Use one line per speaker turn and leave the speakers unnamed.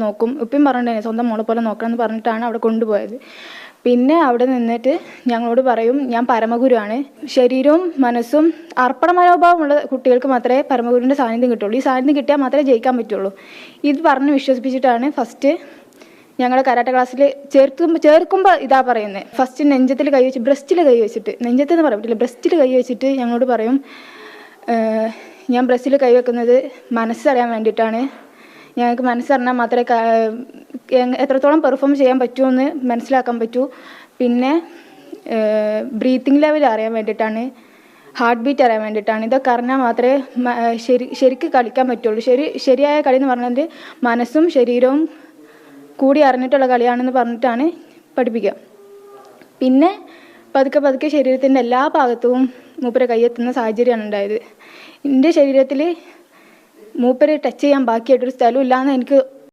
നോക്കും. ഉപ്പയും പറഞ്ഞിട്ടുണ്ടായിരുന്നു സ്വന്തം മോളെ പോലെ നോക്കണം എന്ന് പറഞ്ഞിട്ടാണ് അവിടെ കൊണ്ടുപോയത്. പിന്നെ അവിടെ നിന്നിട്ട് ഞങ്ങളോട് പറയും ഞാൻ പരമഗുരുവാണ്. ശരീരവും മനസ്സും അർപ്പണ മനോഭാവമുള്ള കുട്ടികൾക്ക് മാത്രമേ പരമഗുരുവിന്റെ സാന്നിധ്യം കിട്ടുള്ളൂ. ഈ സാന്നിധ്യം കിട്ടിയാൽ മാത്രമേ ജയിക്കാൻ പറ്റുള്ളൂ. ഇത് പറഞ്ഞ് വിശ്വസിപ്പിച്ചിട്ടാണ് ഫസ്റ്റ് ഞങ്ങളുടെ കരാട്ട ക്ലാസ്സിൽ ചേർക്കുമ്പോൾ ചേർക്കുമ്പോൾ ഇതാ പറയുന്നത് ഫസ്റ്റ് നെഞ്ചത്തിൽ കൈ വെച്ച് ബ്രസ്റ്റിൽ കൈ വെച്ചിട്ട് നെഞ്ചത്തെന്ന് പറയാൻ പറ്റില്ല ബ്രസ്റ്റിൽ കൈ വെച്ചിട്ട് ഞങ്ങളോട് പറയും "ഏഹ്, ഞാൻ ബ്രസ്റ്റിൽ കൈ വെക്കുന്നത് മനസ്സറിയാൻ വേണ്ടിയിട്ടാണ്. ഞങ്ങൾക്ക് മനസ്സറിഞ്ഞാൽ മാത്രമേ എത്രത്തോളം പെർഫോം ചെയ്യാൻ പറ്റുമെന്ന് മനസ്സിലാക്കാൻ പറ്റൂ. പിന്നെ ബ്രീത്തിങ് ലെവൽ അറിയാൻ വേണ്ടിയിട്ടാണ് ഹാർട്ട് ബീറ്റ് അറിയാൻ വേണ്ടിയിട്ടാണ്. ഇതൊക്കെ അറിഞ്ഞാൽ മാത്രമേ ശരി ശരിക്ക് കളിക്കാൻ പറ്റുള്ളൂ. ശരി ശരിയായ കളി എന്ന് പറഞ്ഞാൽ മനസ്സും ശരീരവും കൂടി അറിഞ്ഞിട്ടുള്ള കളിയാണെന്ന് പറഞ്ഞിട്ടാണ് പഠിപ്പിക്കുക. പിന്നെ പതുക്കെ പതുക്കെ ശരീരത്തിന്റെ എല്ലാ ഭാഗത്തും മൂപ്പരെ കൈയെത്തുന്ന സാഹചര്യമാണ് ഉണ്ടായത്. എന്റെ ശരീരത്തിൽ മൂപ്പരെ ടച്ച് ചെയ്യാൻ ബാക്കിയായിട്ടൊരു സ്ഥലം ഇല്ലാന്ന് എനിക്ക്